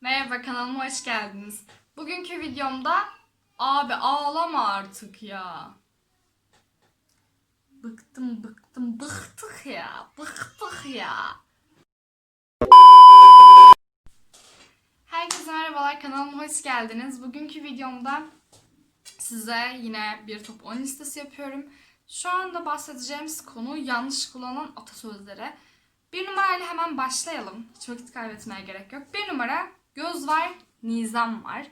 Merhaba kanalıma hoş geldiniz. Bugünkü videomda abi ağlama artık ya. Bıktım bıktım bıktık ya bıktık ya. Herkese merhabalar kanalıma hoş geldiniz. Bugünkü videomda size yine bir top 10 listesi yapıyorum. Şu anda bahsedeceğimiz konu yanlış kullanılan atasözleri. Bir numarayla hemen başlayalım. Hiç vakit kaybetmeye gerek yok. Bir numara göz var, nizam var.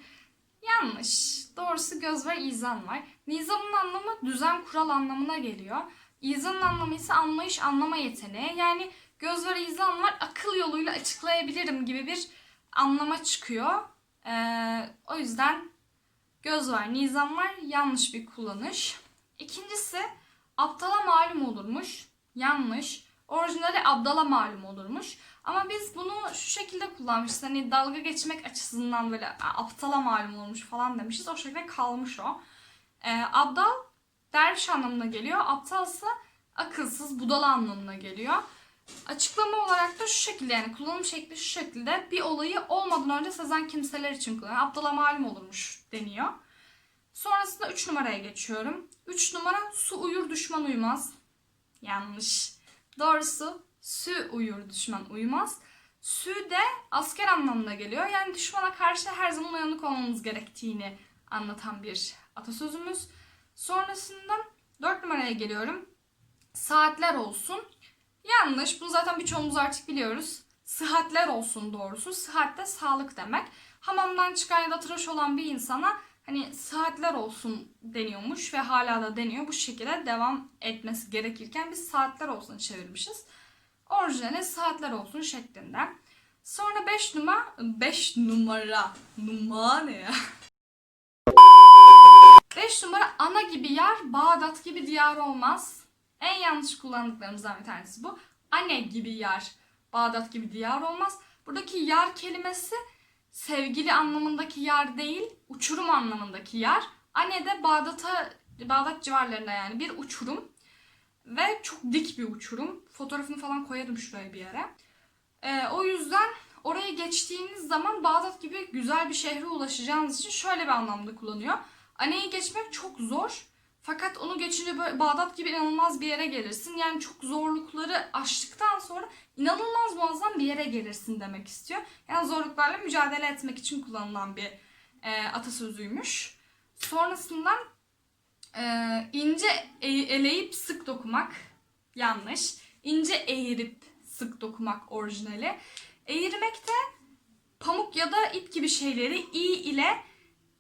Yanlış. Doğrusu göz var, izan var. Nizamın anlamı düzen kural anlamına geliyor. İzanın anlamı ise anlayış anlama yeteneği. Yani göz var, izan var akıl yoluyla açıklayabilirim gibi bir anlama çıkıyor. Ee, o yüzden göz var, nizam var yanlış bir kullanış. İkincisi aptala malum olurmuş. Yanlış. Orijinali abdala malum olurmuş. Ama biz bunu şu şekilde kullanmışız. Hani dalga geçmek açısından böyle "Aa, aptala malum olmuş falan demişiz. O şekilde kalmış o. Ee, abdal derviş anlamına geliyor. Aptalsa akılsız, budala anlamına geliyor. Açıklama olarak da şu şekilde yani kullanım şekli şu şekilde bir olayı olmadan önce sezen kimseler için kullanıyor. Abdala malum olurmuş deniyor. Sonrasında 3 numaraya geçiyorum. 3 numara su uyur düşman uyumaz. Yanlış. Doğrusu sü uyur düşman uyumaz. Sü de asker anlamına geliyor. Yani düşmana karşı her zaman uyanık olmamız gerektiğini anlatan bir atasözümüz. Sonrasında 4 numaraya geliyorum. Saatler olsun. Yanlış. Bunu zaten birçoğumuz artık biliyoruz. Sıhhatler olsun doğrusu. Sıhhat de sağlık demek. Hamamdan çıkan ya da tıraş olan bir insana hani saatler olsun deniyormuş ve hala da deniyor. Bu şekilde devam etmesi gerekirken biz saatler olsun çevirmişiz. Orijinali saatler olsun şeklinde. Sonra 5 numara 5 numara numara ne ya? 5 numara ana gibi yer, Bağdat gibi diyar olmaz. En yanlış kullandıklarımızdan bir tanesi bu. Anne gibi yer, Bağdat gibi diyar olmaz. Buradaki yar kelimesi sevgili anlamındaki yer değil, uçurum anlamındaki yer. Anne de Bağdat'a Bağdat civarlarında yani bir uçurum ve çok dik bir uçurum. Fotoğrafını falan koyarım şuraya bir yere. Ee, o yüzden oraya geçtiğiniz zaman Bağdat gibi güzel bir şehre ulaşacağınız için şöyle bir anlamda kullanıyor. Aneyi geçmek çok zor. Fakat onu geçince böyle Bağdat gibi inanılmaz bir yere gelirsin. Yani çok zorlukları aştıktan sonra inanılmaz muazzam bir yere gelirsin demek istiyor. Yani zorluklarla mücadele etmek için kullanılan bir e, atasözüymüş. Sonrasında e, ince e- eleyip sık dokumak yanlış. İnce eğirip sık dokumak orijinali. Eğirmek de pamuk ya da ip gibi şeyleri i ile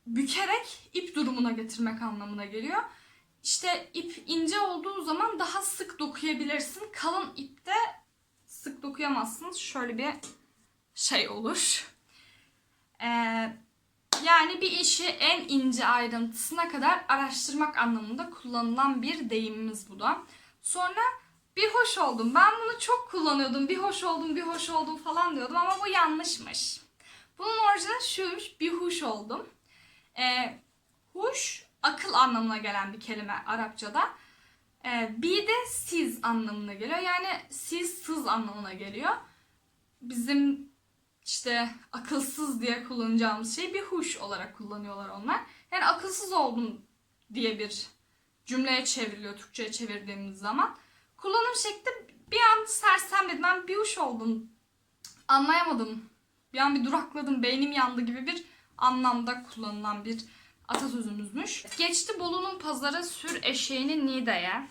bükerek ip durumuna getirmek anlamına geliyor. İşte ip ince olduğu zaman daha sık dokuyabilirsin. Kalın ipte sık dokuyamazsınız. Şöyle bir şey olur. Ee, yani bir işi en ince ayrıntısına kadar araştırmak anlamında kullanılan bir deyimimiz bu da. Sonra bir hoş oldum. Ben bunu çok kullanıyordum. Bir hoş oldum, bir hoş oldum falan diyordum ama bu yanlışmış. Bunun orijinali şuymuş. Bir huş oldum. Ee, huş akıl anlamına gelen bir kelime Arapçada. Ee, bir de siz anlamına geliyor. Yani siz sız anlamına geliyor. Bizim işte akılsız diye kullanacağımız şey bir huş olarak kullanıyorlar onlar. Yani akılsız oldum diye bir cümleye çevriliyor Türkçe'ye çevirdiğimiz zaman. Kullanım şekli bir an sersemledim. Ben bir huş oldum. Anlayamadım. Bir an bir durakladım. Beynim yandı gibi bir anlamda kullanılan bir atasözümüzmüş. Geçti Bolu'nun pazarı sür eşeğini Niğde'ye.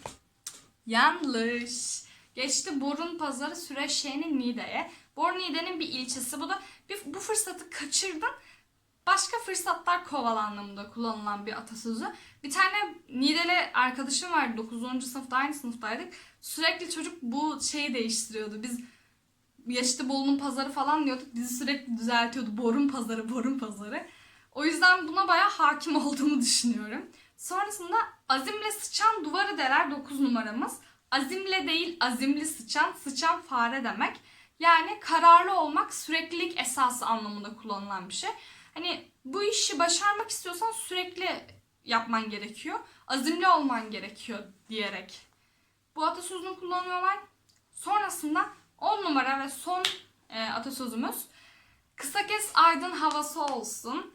Yanlış. Geçti Borun pazarı sür eşeğini Niğde'ye. Bor Niğde'nin bir ilçesi. Bu da bir, bu fırsatı kaçırdım. Başka fırsatlar koval anlamında kullanılan bir atasözü. Bir tane Niğdeli arkadaşım vardı 9. sınıfta aynı sınıftaydık. Sürekli çocuk bu şeyi değiştiriyordu. Biz Yaşlı Bolu'nun pazarı falan diyorduk. Bizi sürekli düzeltiyordu. Borun pazarı, borun pazarı. O yüzden buna bayağı hakim olduğumu düşünüyorum. Sonrasında azimle sıçan duvarı deler 9 numaramız. Azimle değil azimli sıçan, sıçan fare demek. Yani kararlı olmak süreklilik esası anlamında kullanılan bir şey. Hani bu işi başarmak istiyorsan sürekli yapman gerekiyor. Azimli olman gerekiyor diyerek. Bu atasözünü kullanıyorlar. Sonrasında 10 numara ve son e, atasözümüz. Kısa kes aydın havası olsun.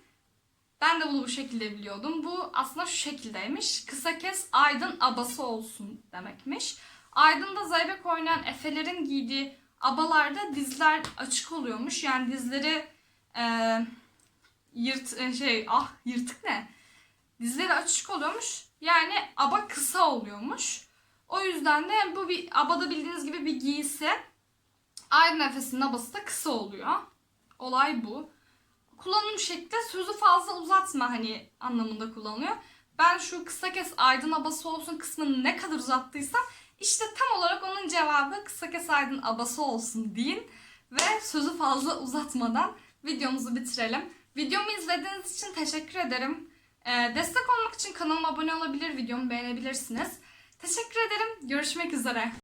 Ben de bunu bu şekilde biliyordum. Bu aslında şu şekildeymiş. Kısa kes aydın abası olsun demekmiş. Aydın'da zeybek oynayan efelerin giydiği abalarda dizler açık oluyormuş. Yani dizleri e, yırt e, şey ah yırtık ne? Dizleri açık oluyormuş. Yani aba kısa oluyormuş. O yüzden de bu bir abada bildiğiniz gibi bir giysi. Aydın nefesinin abası da kısa oluyor. Olay bu. Kullanım şekli sözü fazla uzatma hani anlamında kullanılıyor. Ben şu kısa kes aydın abası olsun kısmını ne kadar uzattıysam işte tam olarak onun cevabı kısa kes aydın abası olsun deyin. Ve sözü fazla uzatmadan videomuzu bitirelim. Videomu izlediğiniz için teşekkür ederim. Ee, destek olmak için kanalıma abone olabilir, videomu beğenebilirsiniz. Teşekkür ederim. Görüşmek üzere.